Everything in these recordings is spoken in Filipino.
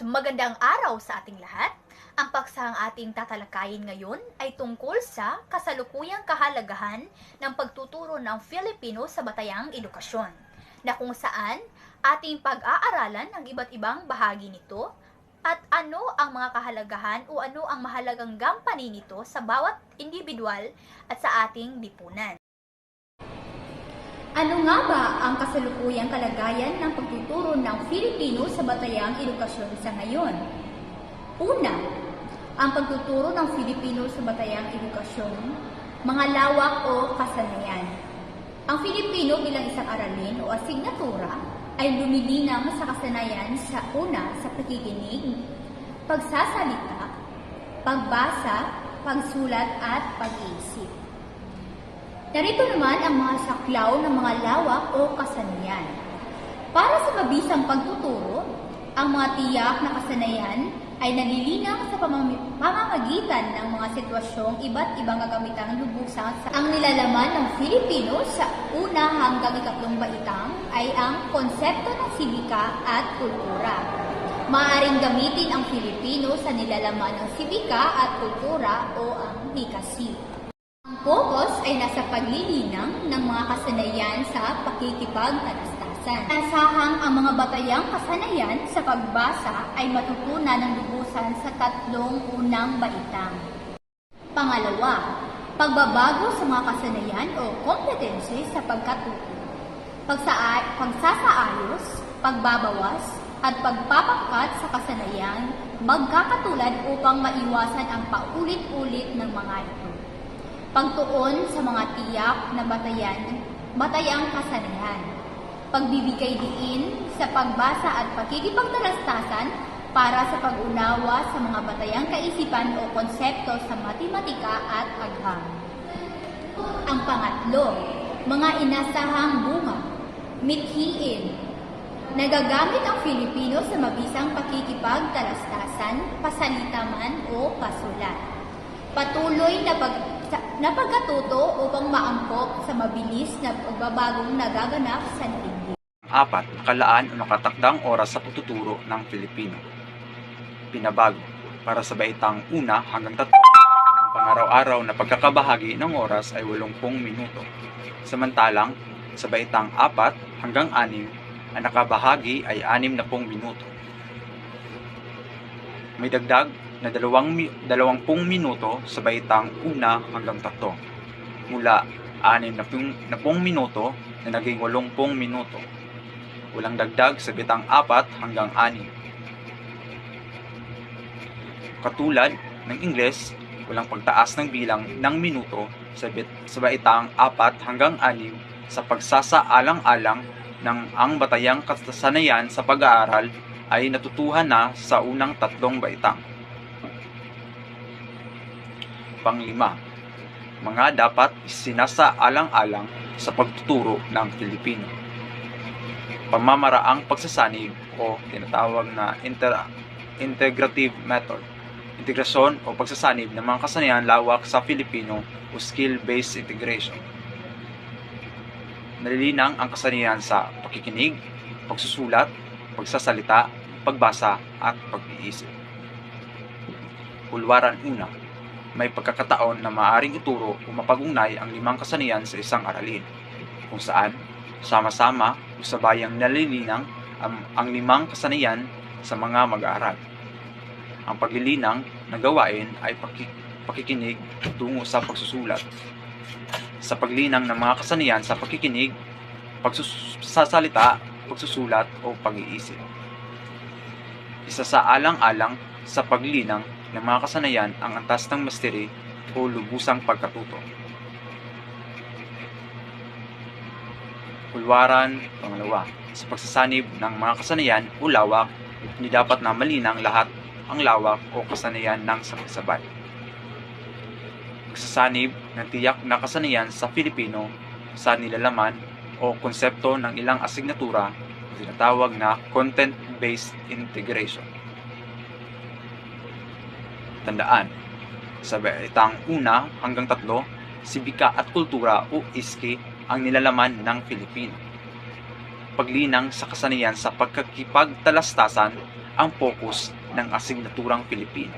Magandang araw sa ating lahat. Ang paksang ating tatalakayin ngayon ay tungkol sa kasalukuyang kahalagahan ng pagtuturo ng Filipino sa batayang edukasyon, na kung saan ating pag-aaralan ang iba't ibang bahagi nito at ano ang mga kahalagahan o ano ang mahalagang gampanin nito sa bawat individual at sa ating lipunan. Ano nga ba ang kasalukuyang kalagayan ng pagtuturo ng Filipino sa batayang edukasyon sa ngayon? Una, ang pagtuturo ng Filipino sa batayang edukasyon, mga lawak o kasanayan. Ang Filipino bilang isang aralin o asignatura ay lumilinang sa kasanayan sa una sa pakikinig, pagsasalita, pagbasa, pagsulat at pag-iisip. Narito naman ang mga saklaw ng mga lawak o kasanayan. Para sa mabisang pagtuturo, ang mga tiyak na kasanayan ay nalilinang sa pamam- pamamagitan ng mga sitwasyong iba't ibang gagamitang lubusan sa ang nilalaman ng Filipino sa una hanggang ikatlong baitang ay ang konsepto ng sibika at kultura. Maaring gamitin ang Filipino sa nilalaman ng sibika at kultura o ang likasi. Ang focus ay nasa paglilinang ng mga kasanayan sa pakikipagtalastasan. Asahang ang mga batayang kasanayan sa pagbasa ay matutunan ng lubusan sa tatlong unang baitang. Pangalawa, pagbabago sa mga kasanayan o competency sa pagkatuto. Pagsa pagsasaayos, pagbabawas, at pagpapangkat sa kasanayan magkakatulad upang maiwasan ang paulit-ulit ng mga ito pagtuon sa mga tiyak na batayan, batayang kasanayan, pagbibigay diin sa pagbasa at pagkikipagtalastasan para sa pag-unawa sa mga batayang kaisipan o konsepto sa matematika at agham. Ang pangatlo, mga inasahang bunga, mithiin, nagagamit ang Filipino sa mabisang pakikipagtalastasan, pasalita man o pasulat. Patuloy na pag na pagkatuto upang maangkop sa mabilis na pagbabagong nagaganap sa daigdig. Apat, nakalaan o nakatakdang oras sa pagtuturo ng Filipino. Pinabago para sa baitang una hanggang tatlo. Ang pangaraw-araw na pagkakabahagi ng oras ay 80 minuto. Samantalang, sa baitang apat hanggang anim, ang nakabahagi ay 60 minuto. May dagdag na dalawang, dalawampung minuto sa baitang una hanggang tatlo. Mula anim na pung, na pung minuto na naging walumpung minuto. Walang dagdag sa bitang apat hanggang anim. Katulad ng Ingles, walang pagtaas ng bilang ng minuto sa, bit, sa baitang apat hanggang anim sa pagsasaalang-alang ng ang batayang kasanayan sa pag-aaral ay natutuhan na sa unang tatlong baitang. Panglima, mga dapat sinasaalang-alang sa pagtuturo ng Filipino. Pamamaraang pagsasanib o tinatawag na inter- integrative method. Integrasyon o pagsasanib ng mga kasanayan lawak sa Filipino o skill-based integration. Nalilinang ang kasanayan sa pakikinig, pagsusulat, pagsasalita, pagbasa at pag-iisip. Hulwaran una, may pagkakataon na maaring ituro o mapag-ugnay ang limang kasanayan sa isang aralin, kung saan sama-sama o sabayang nalilinang ang, ang limang kasanayan sa mga mag-aaral. Ang paglilinang na gawain ay paki- pakikinig tungo sa pagsusulat. Sa paglinang ng mga kasanayan sa pakikinig, pagsasalita, pagsusulat o pag-iisip. Isa sa alang-alang sa paglinang ng mga kasanayan ang antas ng masteri o lubusang pagkatuto. Kulwaran, pangalawa, sa pagsasanib ng mga kasanayan o lawak, hindi dapat na malinang lahat ang lawak o kasanayan ng sabay-sabay. Pagsasanib ng tiyak na kasanayan sa Filipino sa nilalaman o konsepto ng ilang asignatura tinatawag na content-based integration. Tandaan, sa baitang una hanggang tatlo, sibika at kultura o iski ang nilalaman ng Filipino. Paglinang sa kasanayan sa pagkakipagtalastasan ang focus ng asignaturang Pilipino.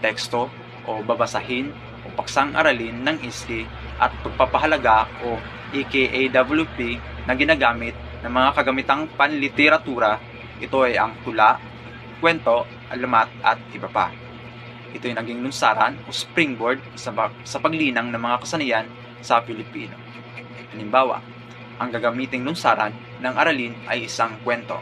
Teksto o babasahin o paksang aralin ng ISKI at pagpapahalaga o EKAWP na ginagamit ng mga kagamitang panliteratura. Ito ay ang tula, kwento, alamat at iba pa. Ito ay naging lunsaran o springboard sa, sa paglinang ng mga kasanayan sa Filipino. Halimbawa, ang gagamiting lunsaran ng aralin ay isang kwento.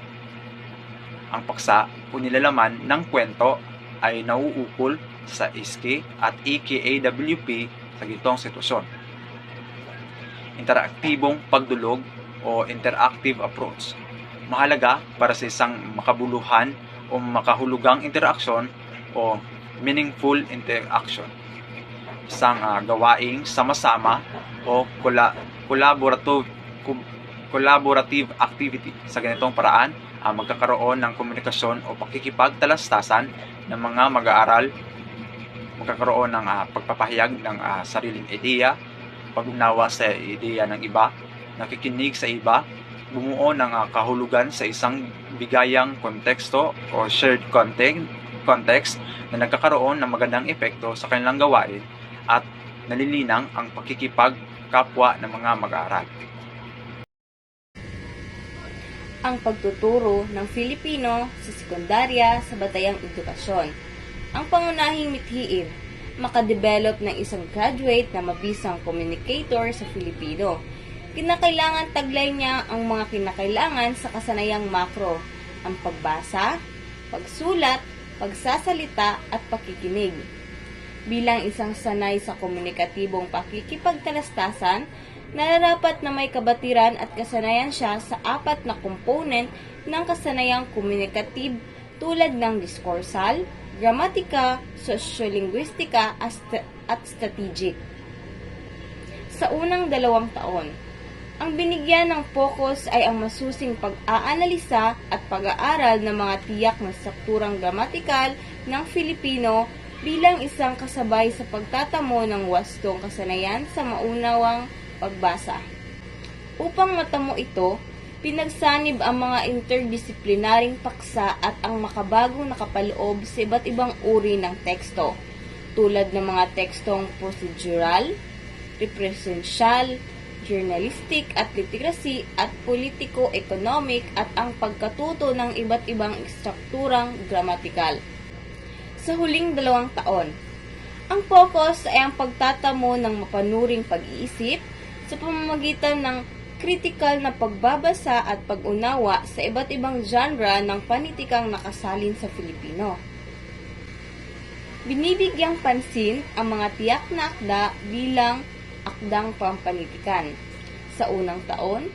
Ang paksa o nilalaman ng kwento ay nauukol sa ISKI at EKAWP sa gitong sitwasyon. Interaktibong pagdulog o interactive approach. Mahalaga para sa isang makabuluhan o makahulugang interaksyon o meaningful interaction. Isang ah, gawaing sama-sama o kola, collaborative, co- collaborative activity. Sa ganitong paraan, ah, magkakaroon ng komunikasyon o pakikipagtalastasan ng mga mag-aaral, magkakaroon ng ah, pagpapahayag ng ah, sariling ideya, pag-unawa sa ideya ng iba, nakikinig sa iba, bumuo ng ah, kahulugan sa isang bigayang konteksto o shared content, context na nagkakaroon ng magandang epekto sa kanilang gawain at nalilinang ang pakikipagkapwa ng mga mag-aaral. ang pagtuturo ng Filipino sa sekundarya sa batayang edukasyon. Ang pangunahing mithiin, makadevelop ng isang graduate na mabisang communicator sa Filipino. Kinakailangan taglay niya ang mga kinakailangan sa kasanayang makro, ang pagbasa, pagsulat, pagsasalita at pakikinig. Bilang isang sanay sa komunikatibong pakikipagtalastasan, nararapat na may kabatiran at kasanayan siya sa apat na component ng kasanayang komunikative tulad ng diskursal, gramatika, sosyolinguistika at st- at strategic. Sa unang dalawang taon, ang binigyan ng focus ay ang masusing pag-aanalisa at pag-aaral ng mga tiyak na strukturang gramatikal ng Filipino bilang isang kasabay sa pagtatamo ng wastong kasanayan sa maunawang pagbasa. Upang matamo ito, pinagsanib ang mga interdisiplinaring paksa at ang makabagong nakapaloob sa iba't ibang uri ng teksto, tulad ng mga tekstong procedural, representasyal, journalistic at literacy at politiko-economic at ang pagkatuto ng iba't ibang strukturang gramatikal. Sa huling dalawang taon, ang focus ay ang pagtatamo ng mapanuring pag-iisip sa pamamagitan ng kritikal na pagbabasa at pag-unawa sa iba't ibang genre ng panitikang nakasalin sa Filipino. Binibigyang pansin ang mga tiyak na akda bilang akdang pampanitikan. Sa unang taon,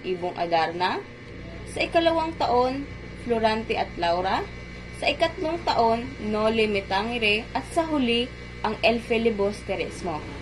Ibong Adarna. Sa ikalawang taon, Florante at Laura. Sa ikatlong taon, Nole Metangire. At sa huli, ang El Filibusterismo.